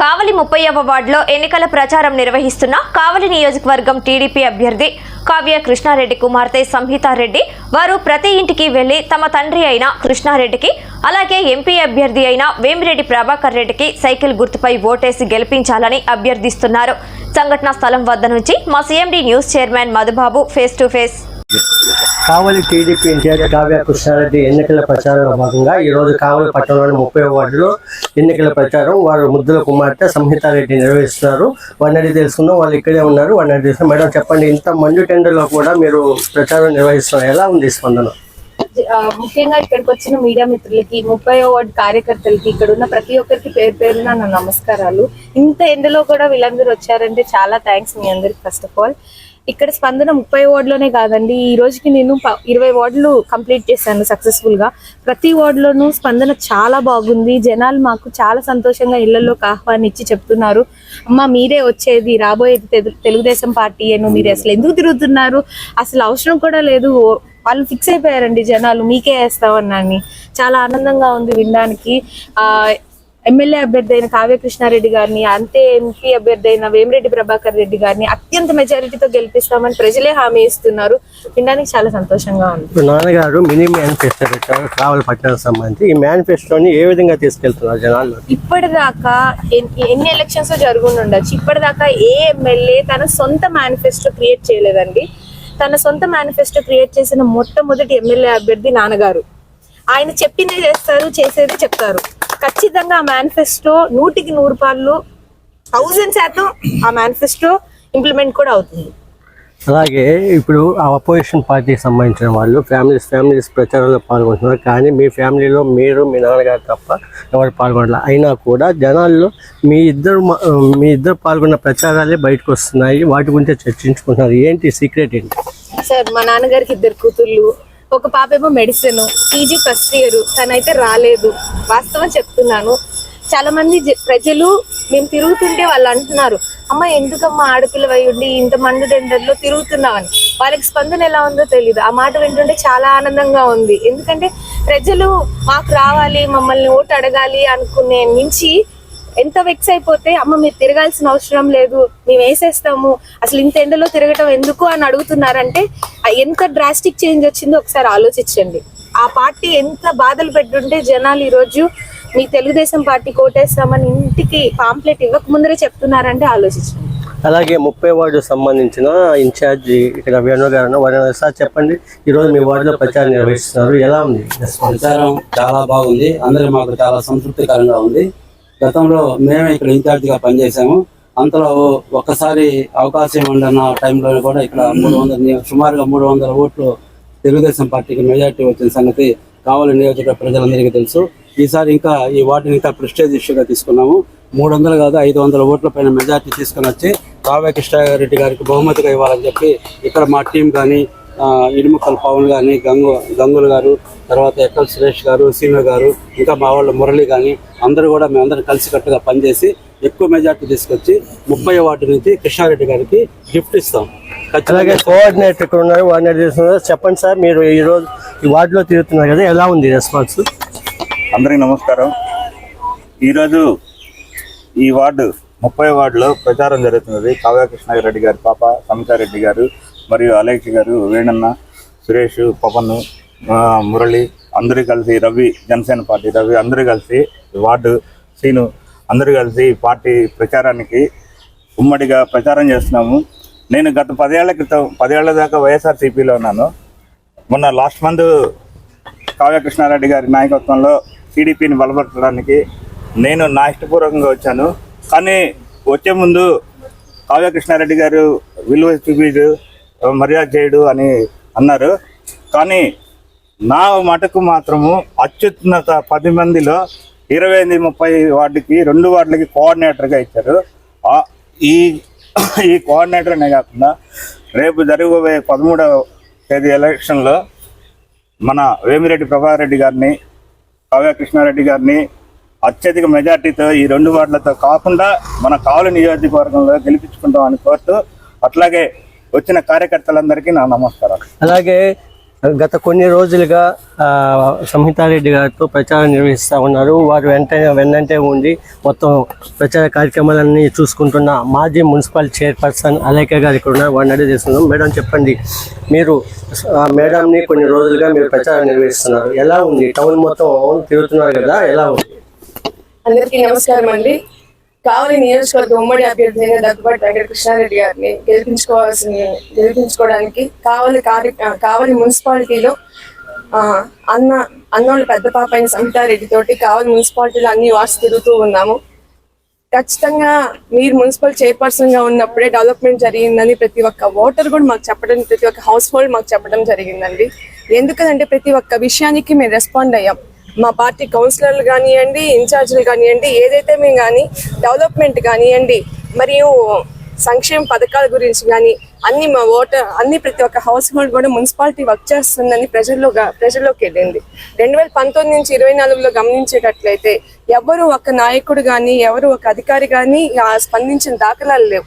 కావలి ముప్పైవ వార్డులో ఎన్నికల ప్రచారం నిర్వహిస్తున్న కావలి నియోజకవర్గం టీడీపీ అభ్యర్థి కావ్య కృష్ణారెడ్డి కుమార్తె సంహితారెడ్డి వారు ప్రతి ఇంటికి వెళ్ళి తమ తండ్రి అయిన కృష్ణారెడ్డికి అలాగే ఎంపీ అభ్యర్థి అయిన వేమిరెడ్డి ప్రభాకర్ రెడ్డికి సైకిల్ గుర్తుపై ఓటేసి గెలిపించాలని అభ్యర్థిస్తున్నారు. సంఘటనా స్థలం వద్ద నుంచి మా CMD news chairman Madhubabu face to face. Kavali TDP incharge Kavya Krishna Reddy ఎన్నికల ప్రచారంలో భాగంగా ఈ రోజు కావలి పట్టణంలోని ముప్పై వార్డులో ఎన్నికల ప్రచారం వారు ముద్దుల కుమార్తె సంహితారెడ్డి నిర్వహిస్తున్నారు. వారిని తెలుసుకుందాం. వాళ్ళు ఇక్కడే ఉన్నారు. వారిని తెలుసుకున్నాం మేడం చెప్పండి. ఇంత మంజు టెండర్లో కూడా మీరు ప్రచారం నిర్వహిస్తున్నారు. ఎలా ఉంది స్పందన? ముఖ్యంగా ఇక్కడికి వచ్చిన మీడియా మిత్రులకి ముప్పై వార్డు కార్యకర్తలకి ఇక్కడ ఉన్న ప్రతి ఒక్కరికి పేరు పేరున నా నమస్కారాలు. ఇంత ఎండలో కూడా వీళ్ళందరూ వచ్చారంటే చాలా థ్యాంక్స్ మీ అందరికి ఫస్ట్ ఆఫ్ ఆల్. ఇక్కడ స్పందన ముప్పై వార్డులోనే కాదండి. ఈ రోజుకి నేను ప- ఇరవై వార్డులు కంప్లీట్ చేశాను సక్సెస్ఫుల్గా ప్రతి వార్డులోనూ స్పందన చాలా బాగుంది. జనాలు మాకు చాలా సంతోషంగా ఇళ్ళలోకి ఆహ్వానించి చెప్తున్నారు. అమ్మ మీరే వచ్చేది రాబోయేది తెలుగుదేశం పార్టీ అని మీరు అసలు ఎందుకు తిరుగుతున్నారు? అసలు అవసరం కూడా లేదు. వాళ్ళు ఫిక్స్ అయిపోయారండి జనాలు మీకే వేస్తామన్నా చాలా ఆనందంగా ఉంది వినడానికి. ఆ ఎమ్మెల్యే అభ్యర్థి అయిన కావ్య కృష్ణారెడ్డి గారిని అంతే ఎంపీ అభ్యర్థి అయిన వేమిరెడ్డి ప్రభాకర్ రెడ్డి గారిని అత్యంత మెజారిటీతో గెలిపిస్తామని ప్రజలే హామీ ఇస్తున్నారు. వినడానికి చాలా సంతోషంగా ఉంది. ఇప్పుడు నాన్నగారు మినీ మేనిఫెస్టో పెట్టారు కావలి పట్టణానికి సంబంధించి. ఈ మేనిఫెస్టోని ఏ విధంగా తీసుకెళ్తున్నారు జనాల్లో ఇప్పటిదాకా ఎన్- ఎన్ని ఎలక్షన్స్ జరుగుండి ఉండొచ్చు ఇప్పటిదాకా ఏ ఎమ్మెల్యే తన సొంత మేనిఫెస్టో క్రియేట్ చేయలేదండి. తన సొంత మేనిఫెస్టో క్రియేట్ చేసిన మొట్టమొదటి ఎమ్మెల్యే అభ్యర్థి నాన్నగారు. ఆయన చెప్పింది చేస్తారు చేసేది చెప్తారు. ఖచ్చితంగా ఆ మేనిఫెస్టో నూటికి నూరు పాళ్ళు థౌజండ్ శాతం ఆ మేనిఫెస్టో ఇంప్లిమెంట్ కూడా అవుతుంది. అలాగే ఇప్పుడు ఆ అపోజిషన్ పార్టీకి సంబంధించిన వాళ్ళు ఫ్యామిలీస్ ఫ్యామిలీస్ ప్రచారంలో పాల్గొంటున్నారు. కానీ మీ ఫ్యామిలీలో మీరు మీ నాన్నగారు తప్ప ఎవరు పాల్గొనలేదు అయినా కూడా జనాల్లో మీ ఇద్దరు మ- ఇద్దరు పాల్గొన్న ప్రచారాలే బయటకు వస్తున్నాయి. వాటి గురించి చర్చించుకుంటున్నారు. ఏంటి సీక్రెట్ ఏంటి? సార్ మా నాన్నగారికి ఇద్దరు కూతుర్లు ఒక పాప ఏమో మెడిసిన్ పీజీ ఫస్ట్ ఇయర్ తనైతే రాలేదు. వాస్తవం చెప్తున్నాను. చాలా మంది జ- ప్రజలు మేము తిరుగుతుంటే వాళ్ళు అంటున్నారు అమ్మ ఎందుకమ్మా ఆడపిల్లవై ఉండి ఇంత మండు టెండర్లో తిరుగుతున్నామని వాళ్ళకి స్పందన ఎలా ఉందో తెలియదు ఆ మాట వింటుంటే చాలా ఆనందంగా ఉంది. ఎందుకంటే ప్రజలు మాకు రావాలి మమ్మల్ని ఓటు అడగాలి అనుకునే నుంచి ఎంత వెక్స్ అయిపోతే అమ్మ మీరు తిరగాల్సిన అవసరం లేదు మేము వేసేస్తాము. అసలు ఇంత ఎండలో తిరగటం ఎందుకు? అని అడుగుతున్నారంటే ఎంత డ్రాస్టిక్ చేంజ్ వచ్చిందో ఒకసారి ఆలోచించండి. ఆ పార్టీ ఎంత బాధలు పెట్టుంటే జనాలు ఈరోజు మీ తెలుగుదేశం పార్టీ కోటేస్తామని ఇంటికి పాంప్లెట్ ఇవ్వక ముందరే చెప్తున్నారంటే ఆలోచించండి. అలాగే ముప్పై వార్డు సంబంధించిన ఇన్ఛార్జి ఇక్కడ వేణు గారు. వారిని సార్ చెప్పండి. ఈరోజు మీ వార్డులో ప్రచారం నిర్వహిస్తున్నారు. ఎలా ఉంది? ప్రచారం చాలా బాగుంది. అందరూ మాకు చాలా సంతృప్తికరంగా ఉంది. గతంలో మేమే ఇక్కడ ఇన్ఛార్జిగా పనిచేసాము అంతలో ఒక్కసారి అవకాశం ఉండన్న టైంలో కూడా ఇక్కడ మూడు వందల సుమారుగా మూడు వందల ఓట్లు తెలుగుదేశం పార్టీకి మెజార్టీ వచ్చిన సంగతి కావాలి నియోజకవర్గ ప్రజలందరికీ తెలుసు. ఈసారి ఇంకా ఈ వాటిని ఇంకా ప్రెస్టేజ్ ఇష్యూగా తీసుకున్నాము. మూడు వందలు కాదు ఐదు వందల ఓట్ల పైన మెజార్టీ తీసుకుని వచ్చి కావ్య కృష్ణారెడ్డి గారికి బహుమతిగా ఇవ్వాలని చెప్పి ఇక్కడ మా టీం కానీ ఆ, ఇడుముక్కల పవన్ కానీ గంగు గంగులు గారు తర్వాత ఎక్కల్ సురేష్ గారు సీను గారు ఇంకా మా వాళ్ళు మురళి కానీ అందరూ కూడా మేమందరం కలిసికట్టుగా పనిచేసి ఎక్కువ మెజార్టీ తీసుకొచ్చి ముప్పై వార్డు నుంచి కృష్ణారెడ్డి గారికి గిఫ్ట్ ఇస్తాం. అలాగే ఖచ్చితంగా కోఆర్డినేటర్ ఇక్కడ ఉన్నారు వారిని తెలుస్తున్నారు చెప్పండి సార్ మీరు ఈ రోజు ఈ వార్డులో తిరుగుతున్నారు కదా ఎలా ఉంది రెస్పాన్స్? అందరికీ నమస్కారం. ఈరోజు ఈ వార్డు ముప్పై వార్డులో ప్రచారం జరుగుతున్నది కావ్య కృష్ణారెడ్డి గారి పాప సమితారెడ్డి గారు. మరియు అలేఖ గారు వేణన్న సురేష్ పవన్ మురళి అందరూ కలిసి రవి జనసేన పార్టీ రవి అందరూ కలిసి వార్డు సీను అందరూ కలిసి పార్టీ ప్రచారానికి ఉమ్మడిగా ప్రచారం చేస్తున్నాము. నేను గత పదేళ్ళ క్రితం పదేళ్ళ దాకా వైఎస్ఆర్సీపీలో ఉన్నాను. మొన్న లాస్ట్ మంత్ కావ్యకృష్ణారెడ్డి గారి నాయకత్వంలో టీడీపీని బలపరచడానికి నేను నా ఇష్టపూర్వకంగా వచ్చాను. కానీ వచ్చే ముందు కావ్యకృష్ణారెడ్డి గారు విలువ చూపించు మర్యాద చేయడు అని అన్నారు. కానీ నా మటుకు మాత్రము అత్యున్నత పది మందిలో ఇరవై ఎనిమిది ముప్పై వార్డుకి రెండు వార్డులకి కోఆర్డినేటర్గా ఇచ్చారు. ఈ ఈ కోఆర్డినేటర్ అనే కాకుండా రేపు జరగబోయే పదమూడవ తేదీ ఎలక్షన్లో మన వేమిరెడ్డి ప్రభాకర్ రెడ్డి గారిని కావ్య కృష్ణారెడ్డి గారిని అత్యధిక మెజార్టీతో ఈ రెండు వార్డులతో కాకుండా మన కావలి నియోజకవర్గంలో గెలిపించుకుంటామని కోరుతూ అట్లాగే వచ్చిన కార్యకర్తలందరికీ నా నమస్కారాలు. అలాగే గత కొన్ని రోజులుగా ఆ, సంహితారెడ్డి గారితో ప్రచారం నిర్వహిస్తూ ఉన్నారు. వారు వెంటనే వెన్నంటే ఉండి మొత్తం ప్రచార కార్యక్రమాలన్నీ చూసుకుంటున్న మాజీ మున్సిపల్ చైర్పర్సన్ అలేఖ గారు ఇక్కడ ఉన్నారు వారిని అడిగి చేస్తున్నాం మేడం చెప్పండి. మీరు మేడంని కొన్ని రోజులుగా మీరు ప్రచారం నిర్వహిస్తున్నారు. ఎలా ఉంది? టౌన్ మొత్తం తిరుగుతున్నారు కదా ఎలా ఉంది? అందరికీ నమస్కారం అండి. కావలి నియోజకవర్గ ఉమ్మడి అభ్యర్థి అయిన దగ్గుబాటి వెంకటకృష్ణారెడ్డి గారిని గెలిపించుకోవాల్సిన గెలిపించుకోవడానికి కావలి కార్య కావలి మున్సిపాలిటీలో అన్న అన్నోళ్ళ పెద్ద పాప అయిన సమితారెడ్డి తోటి కావలి మున్సిపాలిటీలో అన్ని వార్డ్స్ తిరుగుతూ ఉన్నాము. ఖచ్చితంగా మీరు మున్సిపల్ చైర్పర్సన్గా ఉన్నప్పుడే డెవలప్మెంట్ జరిగిందని ప్రతి ఒక్క ఓటర్ కూడా మాకు చెప్పడం ప్రతి ఒక్క హౌస్ హోల్డ్ మాకు చెప్పడం జరిగిందండి. ఎందుకంటే ప్రతి ఒక్క విషయానికి మేము రెస్పాండ్ అయ్యాం. మా పార్టీ కౌన్సిలర్లు కానివ్వండి ఇన్ఛార్జీలు కానివ్వండి ఏదైతే మేము కానీ డెవలప్మెంట్ కానివ్వండి మరియు సంక్షేమ పథకాల గురించి కానీ అన్ని మా ఓటర్ అన్ని ప్రతి ఒక్క హౌస్ హోల్డ్ కూడా మున్సిపాలిటీ వర్క్ చేస్తుందని ప్రజల్లో ప్రజల్లోకి వెళ్ళింది. రెండు వేల పంతొమ్మిది నుంచి ఇరవై నాలుగులో గమనించేటట్లయితే ఎవరు ఒక నాయకుడు కానీ ఎవరు ఒక అధికారి కానీ స్పందించిన దాఖలాలు లేవు.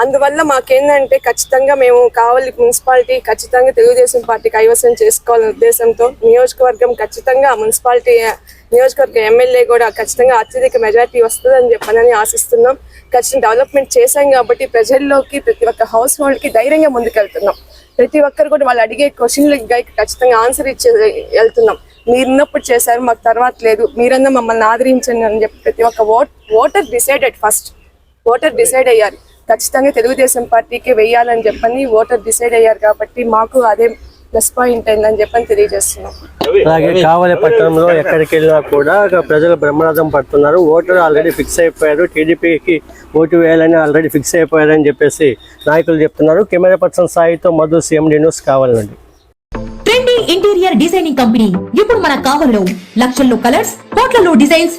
అందువల్ల మాకేందంటే ఖచ్చితంగా మేము కావలి మున్సిపాలిటీ ఖచ్చితంగా తెలుగుదేశం పార్టీ కైవసం చేసుకోవాలనే ఉద్దేశంతో నియోజకవర్గం ఖచ్చితంగా మున్సిపాలిటీ నియోజకవర్గ ఎమ్మెల్యే కూడా ఖచ్చితంగా అత్యధిక మెజార్టీ వస్తుందని చెప్పనని ఆశిస్తున్నాం. ఖచ్చితంగా డెవలప్మెంట్ చేశాం కాబట్టి ప్రజల్లోకి ప్రతి ఒక్క హౌస్ హోల్డ్కి ధైర్యంగా ముందుకెళ్తున్నాం. ప్రతి ఒక్కరు కూడా వాళ్ళు అడిగే క్వశ్చన్లకి ఖచ్చితంగా ఆన్సర్ ఇచ్చే వెళ్తున్నాం. మీరు ఉన్నప్పుడు చేశారు మాకు తర్వాత లేదు. మీరన్నా మమ్మల్ని ఆదరించండి అని చెప్పి ప్రతి ఒక్క vote voter decided first. Voter decide అయ్యారు. ఖచ్చితంగా తెలుగుదేశం పార్టీకి వెయ్యాలని చెప్పని ఓటర్ డిసైడ్ అయ్యారు కాబట్టి మాకు అదే ప్లస్ పాయింట్ అయిందని చెప్పని తెలియజేస్తున్నాం. అలాగే కావలి పట్టణంలో ఎక్కడికి వెళ్ళినా కూడా ప్రజలు బ్రహ్మరథం పడుతున్నారు. ఓటర్ ఆల్రెడీ ఫిక్స్ అయిపోయారు. టీడీపీకి ఓటు వేయాలని ఆల్రెడీ ఫిక్స్ అయిపోయారని చెప్పేసి నాయకులు చెప్తున్నారు. కెమెరా పర్సన్ సాయితో మధు సీఎండి న్యూస్ కావాలండి ట్రెండీ ఇంటీరియర్ డిజైనింగ్ కంపెనీ. ఇప్పుడు మన కావలిలో లక్షల్లో కలర్స్ కోట్లలో డిజైన్స్